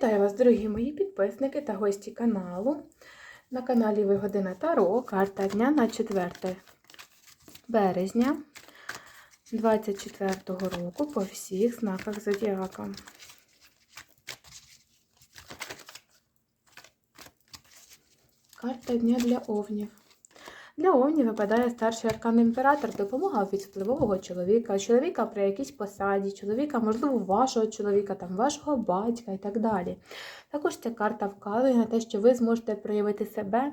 Вітаю вас, дорогі мої підписники та гості каналу. На каналі Вигодина Таро. Карта дня на 4 березня 24 року по всіх знаках Зодіака. Карта дня для овнів. Для Овні випадає старший аркан імператор, допомога від впливового чоловіка, чоловіка при якійсь посаді, чоловіка, можливо, вашого чоловіка, там, вашого батька і так далі. Також ця карта вказує на те, що ви зможете проявити себе,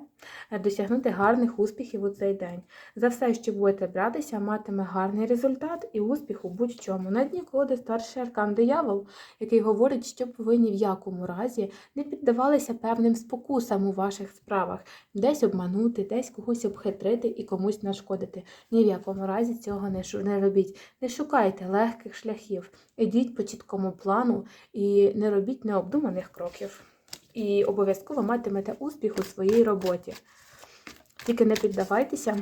е, досягнути гарних успіхів у цей день. За все, що будете братися, матиме гарний результат і успіх у будь-чому. На дні колоди старший аркан диявол, який говорить, що ви ні в якому разі не піддавалися певним спокусам у ваших справах, десь обманути, десь когось обхитрити і комусь нашкодити. Ні в якому разі цього не робіть. Не шукайте легких шляхів, ідіть по чіткому плану і не робіть необдуманих кроків. І обов'язково матимете успіх у своїй роботі. Тільки не піддавайтеся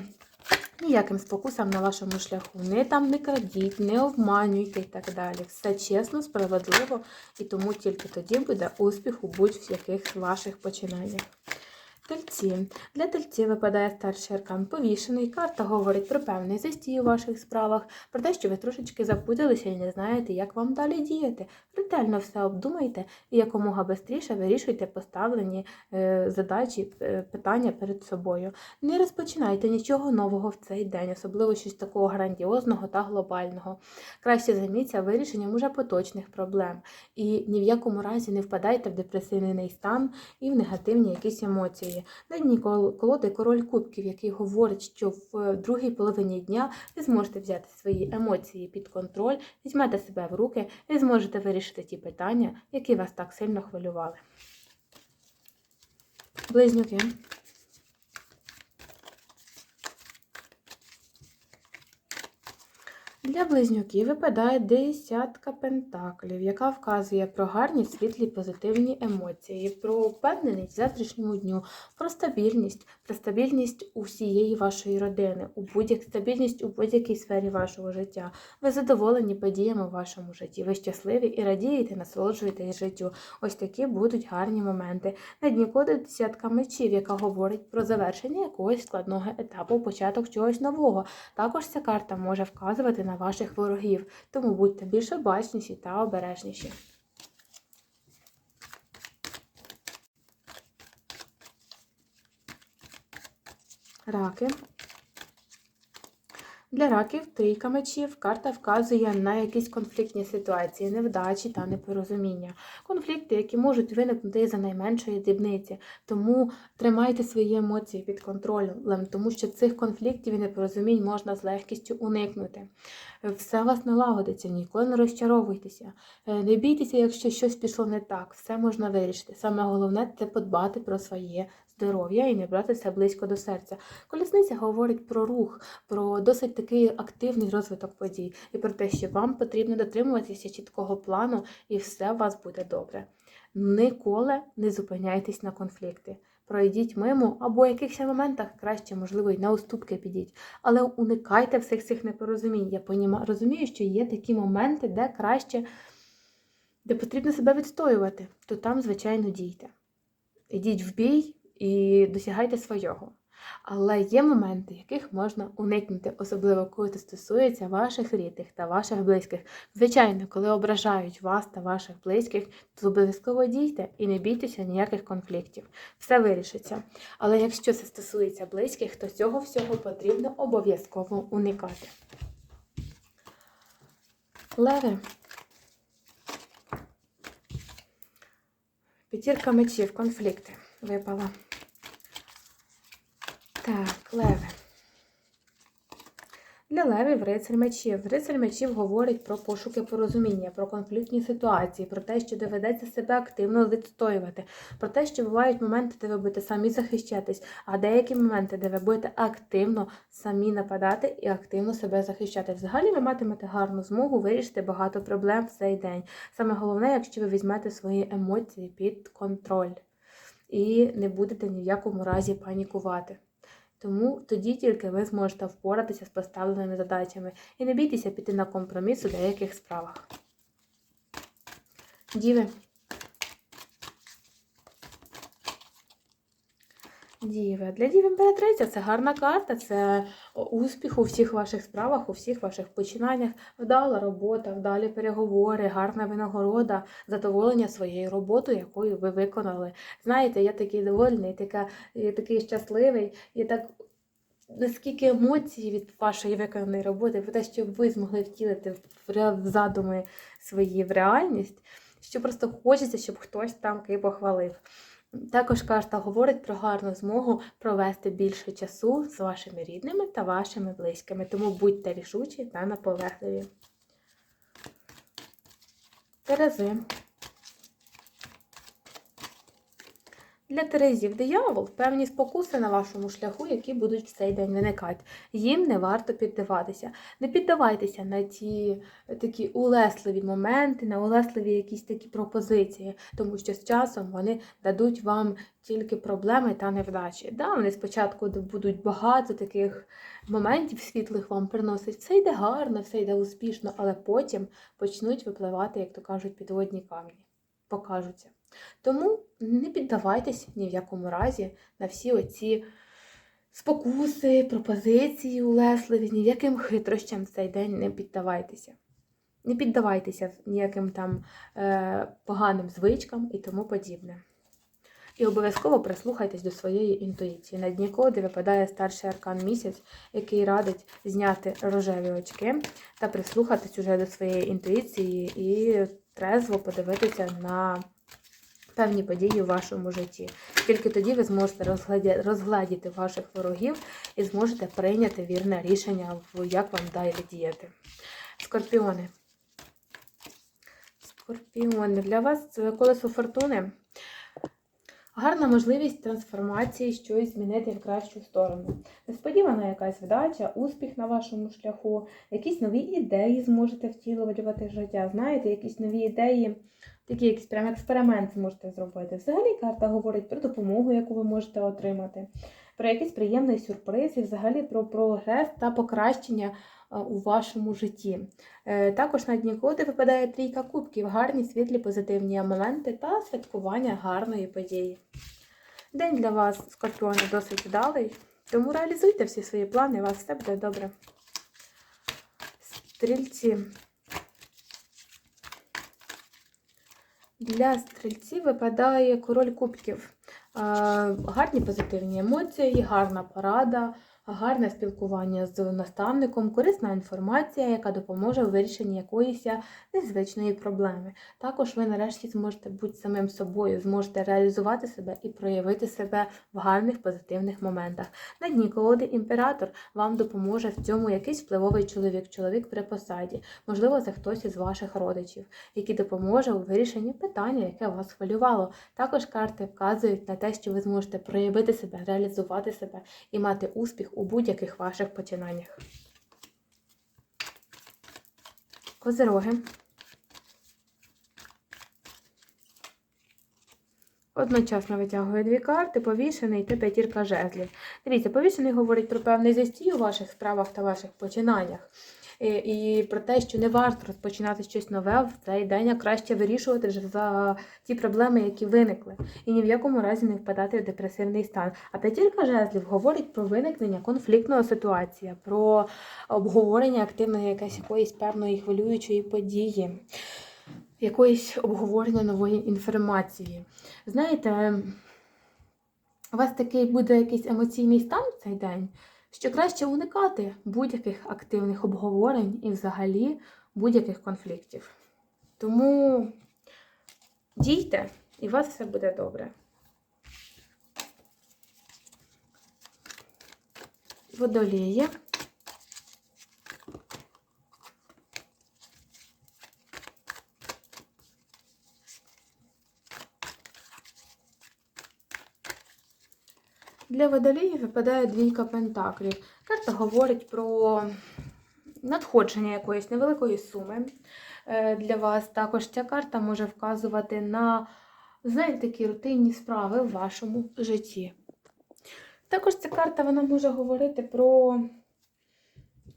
ніяким спокусам на вашому шляху. Не там не крадіть, не обманюйте і так далі. Все чесно, справедливо, і тому тільки тоді буде успіх у будь-яких ваших починаннях. Тельці. Для тельців випадає старший аркан повішений. Карта говорить про певний застій у ваших справах, про те, що ви трошечки запуталися і не знаєте, як вам далі діяти. Ретельно все обдумайте і якомога швидше вирішуйте поставлені е, задачі, е, питання перед собою. Не розпочинайте нічого нового в цей день, особливо щось такого грандіозного та глобального. Краще займіться вирішенням уже поточних проблем. І ні в якому разі не впадайте в депресивний стан і в негативні якісь емоції. На дні колоди король кубків, який говорить, що в другій половині дня ви зможете взяти свої емоції під контроль, візьмете себе в руки і зможете вирішити ті питання, які вас так сильно хвилювали. Близнюки. Для близнюків випадає десятка пентаклів, яка вказує про гарні світлі позитивні емоції, про впевненість в завтрашньому дню, про стабільність, про стабільність усієї вашої родини, у будь-як стабільність у будь-якій сфері вашого життя. Ви задоволені подіями в вашому житті. Ви щасливі і радієте, насолоджуєтесь життю. Ось такі будуть гарні моменти. На дні коди десятка мечів, яка говорить про завершення якогось складного етапу, початок чогось нового. Також ця карта може вказувати на ваших ворогів, тому будьте більш обачніші та обережніші. Раки. Для раків трійка мечів карта вказує на якісь конфліктні ситуації, невдачі та непорозуміння. Конфлікти, які можуть виникнути за найменшої дрібниці. Тому тримайте свої емоції під контролем, тому що цих конфліктів і непорозумінь можна з легкістю уникнути. Все вас налагодиться, ніколи не розчаровуйтеся. Е, Не бійтеся, якщо щось пішло не так, все можна вирішити. Саме головне це подбати про своє здоров'я і не брати це близько до серця. Колісниця говорить про рух, про досить такий активний розвиток подій і про те, що вам потрібно дотримуватися чіткого плану, і все у вас буде добре. Ніколи не зупиняйтесь на конфлікти. Пройдіть мимо або в якихось моментах краще, можливо, і на уступки підіть. Але уникайте всіх цих непорозумінь. Я поніма- розумію, що є такі моменти, де краще, де потрібно себе відстоювати, то там, звичайно, дійте. Ідіть в бій і досягайте свого. Але є моменти, яких можна уникнути, особливо коли це стосується ваших рідних та ваших близьких. Звичайно, коли ображають вас та ваших близьких, то обов'язково дійте і не бійтеся ніяких конфліктів. Все вирішиться. Але якщо це стосується близьких, то цього всього потрібно обов'язково уникати. Леви. П'ятірка мечів, конфлікти випала. Леви. Для левів рицарь мечів. Рицарь мечів говорить про пошуки порозуміння, про конфліктні ситуації, про те, що доведеться себе активно відстоювати, про те, що бувають моменти, де ви будете самі захищатись, а деякі моменти, де ви будете активно самі нападати і активно себе захищати. Взагалі ви матимете гарну змогу вирішити багато проблем в цей день. Саме головне, якщо ви візьмете свої емоції під контроль і не будете ні в якому разі панікувати. Тому тоді тільки ви зможете впоратися з поставленими задачами і не бійтеся піти на компроміс у деяких справах. Діви. Діви. Для Дів імператриця це гарна карта, це успіх у всіх ваших справах, у всіх ваших починаннях. Вдала робота, вдалі переговори, гарна винагорода, задоволення своєю роботою, якою ви виконали. Знаєте, я такий довольний, така, я такий щасливий, я так. Наскільки емоцій від вашої виконаної роботи, про те, що ви змогли втілити в задуми свої в реальність, що просто хочеться, щоб хтось там ки похвалив. Також карта говорить про гарну змогу провести більше часу з вашими рідними та вашими близькими, тому будьте рішучі та наполегливі. Терези. Для Терезів диявол певні спокуси на вашому шляху, які будуть в цей день виникати. Їм не варто піддаватися. Не піддавайтеся на ті такі улесливі моменти, на улесливі якісь такі пропозиції, тому що з часом вони дадуть вам тільки проблеми та невдачі. Да, вони спочатку будуть багато таких моментів світлих вам приносить. Все йде гарно, все йде успішно, але потім почнуть випливати, як то кажуть, підводні камні. Покажуться. Тому не піддавайтесь ні в якому разі на всі оці спокуси, пропозиції улесливі, ніяким хитрощам в цей день не піддавайтеся. Не піддавайтеся ніяким там е, поганим звичкам і тому подібне. І обов'язково прислухайтесь до своєї інтуїції. На дні коди випадає старший аркан місяць, який радить зняти рожеві очки та прислухатись уже до своєї інтуїції і трезво подивитися на певні події в вашому житті. Тільки тоді ви зможете розгладіти ваших ворогів і зможете прийняти вірне рішення, як вам далі діяти. Скорпіони. Скорпіони. Для вас колесо фортуни. Гарна можливість трансформації, щось змінити в кращу сторону. Несподівана якась вдача, успіх на вашому шляху, якісь нові ідеї зможете втілювати в життя. Знаєте, якісь нові ідеї, такий якийсь прям експеримент зможете зробити. Взагалі карта говорить про допомогу, яку ви можете отримати, про якийсь приємний сюрприз і взагалі про прогрес та покращення у вашому житті. Е, Також на дні коди випадає трійка кубків, гарні, світлі, позитивні моменти та святкування гарної події. День для вас, скорпіони, досить вдалий, тому реалізуйте всі свої плани, у вас все буде добре. Стрільці. Для стрільців випадає король кубків. Гарні позитивні емоції, гарна порада, гарне спілкування з наставником, корисна інформація, яка допоможе у вирішенні якоїсь незвичної проблеми. Також ви нарешті зможете бути самим собою, зможете реалізувати себе і проявити себе в гарних позитивних моментах. На дні колоди імператор вам допоможе в цьому якийсь впливовий чоловік, чоловік при посаді, можливо, це хтось із ваших родичів, який допоможе у вирішенні питання, яке вас хвилювало. Також карти вказують на те, що ви зможете проявити себе, реалізувати себе і мати успіх у будь-яких ваших починаннях. Козироги. Одночасно витягує дві карти, повішений та п'ятірка жезлів. Дивіться, повішений говорить про певний застій у ваших справах та ваших починаннях. І, і про те, що не варто розпочинати щось нове в цей день, а краще вирішувати вже за ті проблеми, які виникли. І ні в якому разі не впадати в депресивний стан. А п'ятірка жезлів говорить про виникнення конфліктної ситуації, про обговорення активної якась якоїсь певної хвилюючої події, якоїсь обговорення нової інформації. Знаєте, у вас такий буде якийсь емоційний стан в цей день, що краще уникати будь-яких активних обговорень і взагалі будь-яких конфліктів. Тому дійте, і у вас все буде добре. Водолії. Для водоліїв випадає двійка пентаклів. Карта говорить про надходження якоїсь невеликої суми е, для вас. Також ця карта може вказувати на, знаєте, такі рутинні справи в вашому житті. Також ця карта вона може говорити про,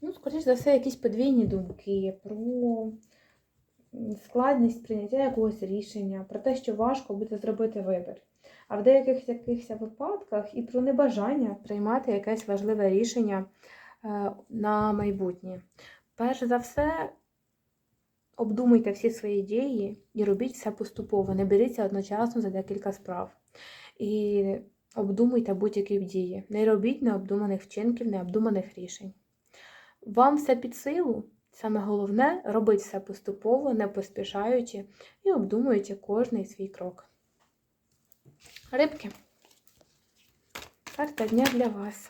ну, скоріш за все, якісь подвійні думки, про складність прийняття якогось рішення, про те, що важко буде зробити вибір. А в деяких якихось випадках і про небажання приймати якесь важливе рішення е, на майбутнє. Перш за все, обдумуйте всі свої дії і робіть все поступово. Не беріться одночасно за декілька справ. І обдумуйте будь-які дії. Не робіть необдуманих вчинків, необдуманих рішень. Вам все під силу. Саме головне робити все поступово, не поспішаючи і обдумуючи кожний свій крок. Рибки. Карта дня для вас.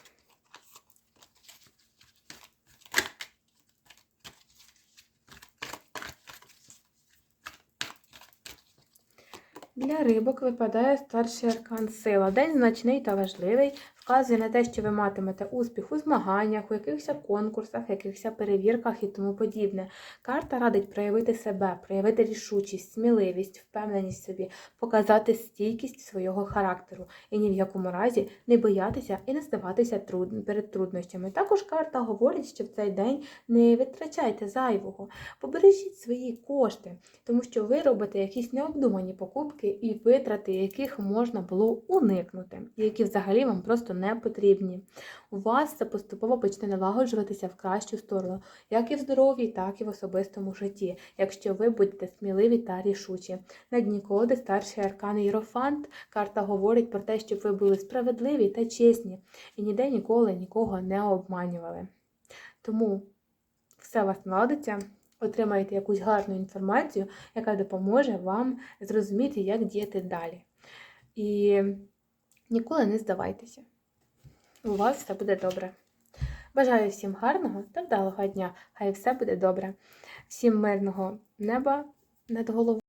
Для рибок випадає старший аркан сила. День значний та важливий, вказує на те, що ви матимете успіх у змаганнях, у якихось конкурсах, якихось перевірках і тому подібне. Карта радить проявити себе, проявити рішучість, сміливість, впевненість в собі, показати стійкість свого характеру і ні в якому разі не боятися і не здаватися труд... перед труднощами. Також карта говорить, що в цей день не витрачайте зайвого, побережіть свої кошти, тому що ви робите якісь необдумані покупки і витрати, яких можна було уникнути, які взагалі вам просто не потрібні. У вас це поступово почне налагоджуватися в кращу сторону, як і в здоров'ї, так і в особистому житті, якщо ви будете сміливі та рішучі. На дні старший аркан Єрофант. Карта говорить про те, щоб ви були справедливі та чесні, і ніде ніколи нікого не обманювали. Тому все вас наладиться отримаєте якусь гарну інформацію, яка допоможе вам зрозуміти, як діяти далі. І ніколи не здавайтеся. У вас все буде добре. Бажаю всім гарного та вдалого дня. Хай все буде добре. Всім мирного неба над головою.